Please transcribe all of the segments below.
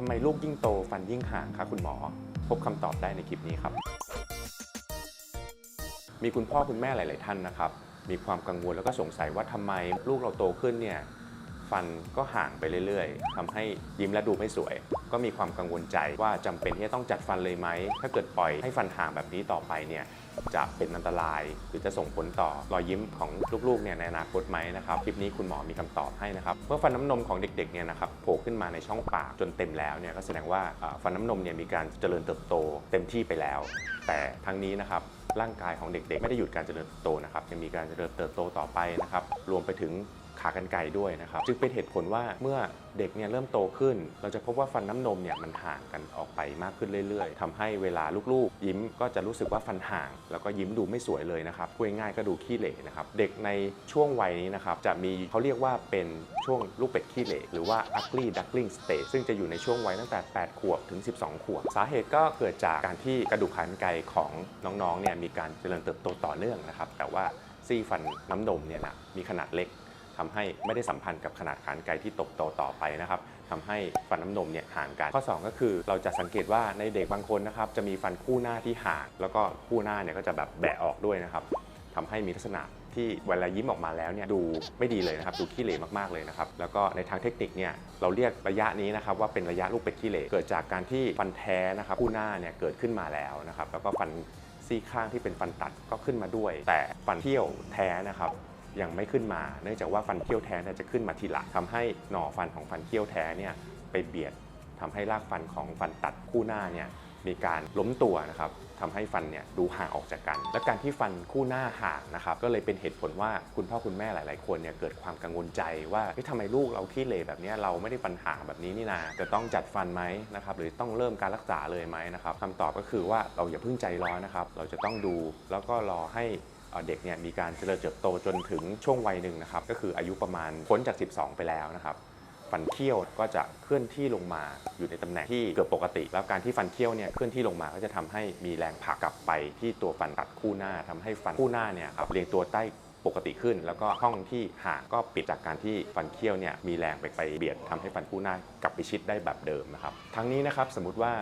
ทำไมลูกยิ่งโตฟันยิ่งห่างคะคุณหมอ พบคำตอบได้ในคลิปนี้ครับ มีคุณพ่อคุณแม่หลาย ๆ ท่านนะครับ มีความกังวลแล้วก็สงสัยว่าทำไมลูกเราโตขึ้นเนี่ยฟันก็ห่างไปเรื่อย ๆทำให้ยิ้มและดูไม่สวย ก็มีความกังวลใจว่าจำเป็นที่จะต้องจัดฟันเลยไหม ถ้าเกิดปล่อยให้ฟันห่างแบบนี้ต่อไปเนี่ยจะเป็นอันตราย หรือจะส่งผลต่อรอยยิ้มของลูกๆเนี่ยในอนาคตไหมนะครับคลิปนี้คุณหมอมีคำตอบให้นะครับเมื่อฟันน้ำนมของเด็กๆเนี่ยนะครับโผล่ขึ้นมาในช่องปากจนเต็มแล้วเนี่ยก็แสดงว่าฟันน้ำนมเนี่ยมีการเจริญเติบโตเต็มที่ไปแล้ว แต่ทั้งนี้นะครับร่างกายของเด็กๆ ไม่ได้หยุดการเจริญเติบโตนะครับยังมีการเจริญเติบโตต่อไปนะครับรวมไปถึง ขากรรไกรด้วยนะครับ จึงเป็นเหตุผลว่าเมื่อเด็กเนี่ยเริ่มโตขึ้น เราจะพบว่าฟันน้ำนมเนี่ยมันห่างกันออกไปมากขึ้นเรื่อยๆทำให้เวลาลูกๆ ยิ้มก็จะรู้สึกว่าฟันห่าง แล้วก็ยิ้มดูไม่สวยเลยนะครับพูดง่ายๆก็ดูขี้เหร่นะครับ เด็กในช่วงวัยนี้นะครับจะมีเขาเรียกว่าเป็นช่วงลูกเป็ดขี้เหร่หรือว่า ugly duckling stage ซึ่งจะอยู่ในช่วงวัยตั้งแต่ 8 ขวบถึง 12 ขวบ สาเหตุก็เกิดจากการที่กระดูกขากรรไกรของน้องๆเนี่ยมีการเจริญเติบโตต่อเนื่องนะครับ แต่ว่าซี่ฟันน้ำนมเนี่ยนะมีขนาดเล็ก ทำให้ไม่ได้สัมพันธ์กับขนาดขานไกรที่โตโตต่อไปนะครับทำให้ฟันน้ำนมเนี่ยห่างกัน ข้อ 2 ก็คือเราจะสังเกตว่าในเด็กบางคนนะครับจะมีฟันคู่หน้าที่ห่าง แล้วก็คู่หน้าเนี่ยก็จะแบบแบะออกด้วยนะครับทำให้มีลักษณะที่เวลายิ้มออกมาแล้วเนี่ยดูไม่ดีเลยนะครับดูขี้เหร่มากๆเลยนะครับแล้วก็ในทางเทคนิคเนี่ยเราเรียกระยะนี้นะครับว่าเป็นระยะลูกเป็ดขี้เหร่เกิดจากการที่ฟันแท้นะครับคู่หน้าเนี่ยเกิดขึ้นมาแล้วนะครับแล้วก็ฟันซี่ข้างที่เป็นฟันตัดก็ขึ้นมาด้วย แต่ฟันเที่ยวแท้นะครับ ยังไม่ขึ้นมา เนื่องจากว่าฟันเคี้ยวแท้จะขึ้นมาทีหลังทำให้หน่อฟันของฟันเคี้ยวแท้เนี่ยไปเบียดทำให้รากฟันของฟันตัดคู่หน้าเนี่ยมีการล้มตัวนะครับทำให้ฟันเนี่ยดูห่างออกจากกัน และการที่ฟันคู่หน้าห่างนะครับ ก็เลยเป็นเหตุผลว่าคุณพ่อคุณแม่หลาย ๆ คนเนี่ยเกิดความกังวลใจว่าทำไมลูกเราขี้เหร่แบบนี้เราไม่ได้ฟันห่างแบบนี้นี่นาจะต้องจัดฟันไหมนะครับหรือต้องเริ่มการรักษาเลยไหมนะครับคำตอบก็คือว่าเราอย่าเพิ่งใจร้อนนะครับ เราจะต้องดูแล้วก็รอให้ เด็กเนี่ยมีการเจริญเติบโตจนถึงช่วงวัยหนึ่งนะครับ ก็คืออายุประมาณพ้นจาก 12 ไปแล้วนะครับ ฟันเคี้ยวก็จะเคลื่อนที่ลงมาอยู่ในตำแหน่งที่เกือบปกติ แล้วการที่ฟันเคี้ยวเนี่ยเคลื่อนที่ลงมาก็จะทำให้มีแรงผลักกลับไปที่ตัวฟันตัดคู่หน้าทำให้ฟันคู่หน้าเนี่ยครับเรียงตัวใต้ปกติขึ้น แล้วก็ห้องที่ห่างก็ปิดจากการที่ฟันเคี้ยวเนี่ยมีแรงไปไปเบียดทำให้ฟันคู่หน้ากลับไปชิดได้แบบเดิมนะครับ ทั้งนี้นะครับสมมติว่า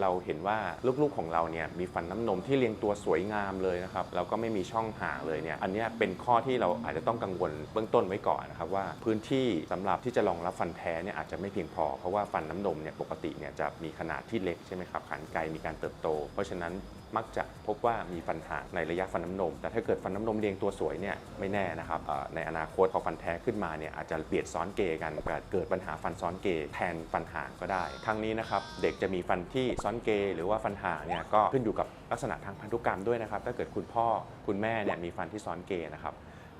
เราเห็นว่าลูกๆของเราเนี่ยมีฟันน้ำนมที่เรียงตัวสวยงามเลยนะครับแล้วก็ไม่มีช่องห่างเลยเนี่ยอันนี้เป็นข้อที่เราอาจจะต้องกังวลเบื้องต้นไว้ก่อนนะครับว่าพื้นที่สำหรับที่จะรองรับฟันแท้เนี่ยอาจจะไม่เพียงพอเพราะว่าฟันน้ำนมเนี่ยปกติเนี่ยจะมีขนาดที่เล็กใช่ไหมครับขันไกลมีการเติบโต เพราะฉะนั้น มักจะพบว่ามีฟันห่างในระยะฟันน้ำนม แต่ถ้าเกิดฟันน้ำนมเรียงตัวสวยเนี่ยไม่แน่นะครับในอนาคตพอฟันแท้ขึ้นมาเนี่ยอาจจะเบียดซ้อนเกยกันเกิดเกิดปัญหาฟันซ้อนเกยแทนฟันห่างก็ได้ ทั้งนี้นะครับเด็กจะมีฟันที่ซ้อนเกยหรือว่าฟันห่างเนี่ยก็ขึ้นอยู่กับลักษณะทางพันธุกรรมด้วยนะครับ ถ้าเกิดคุณพ่อคุณแม่เนี่ยมีฟันที่ซ้อนเกยนะครับ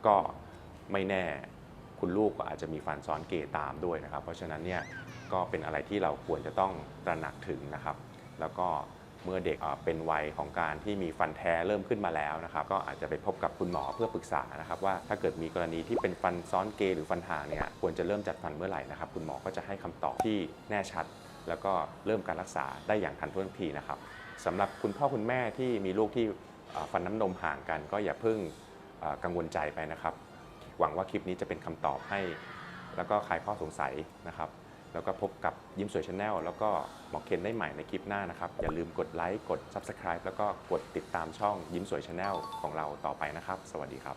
ก็ไม่แน่คุณลูกก็อาจจะมีฟันซ้อนเกยตามด้วยนะครับ เพราะฉะนั้นเนี่ยก็เป็นอะไรที่เราควรจะต้องตระหนักถึงนะครับ แล้วก็ เมื่อเด็กเป็นวัยของการที่มีฟันแท้เริ่มขึ้นมาแล้วนะครับก็อาจจะไปพบกับคุณหมอเพื่อปรึกษานะครับว่าถ้าเกิดมีกรณีที่เป็นฟันซ้อนเกยหรือฟันห่างเนี่ยควรจะเริ่มจัดฟันเมื่อไหร่นะครับคุณหมอก็จะให้คำตอบที่แน่ชัด แล้วก็เริ่มการรักษาได้อย่างทันท่วงทีนะครับสำหรับคุณพ่อคุณแม่ที่มีลูกที่ฟันน้ำนมห่างกัน ก็อย่าเพิ่งกังวลใจไปนะครับ หวังว่าคลิปนี้จะเป็นคำตอบให้ แล้วก็คลายข้อสงสัยนะครับ แล้วก็พบกับยิ้มสวยชาแนลแล้วก็หมอเคนได้ใหม่ในคลิปหน้านะครับ อย่าลืมกดไลค์กด Subscribe แล้วก็กดติดตามช่องยิ้มสวยชาแนลของเราต่อไปนะครับ สวัสดีครับ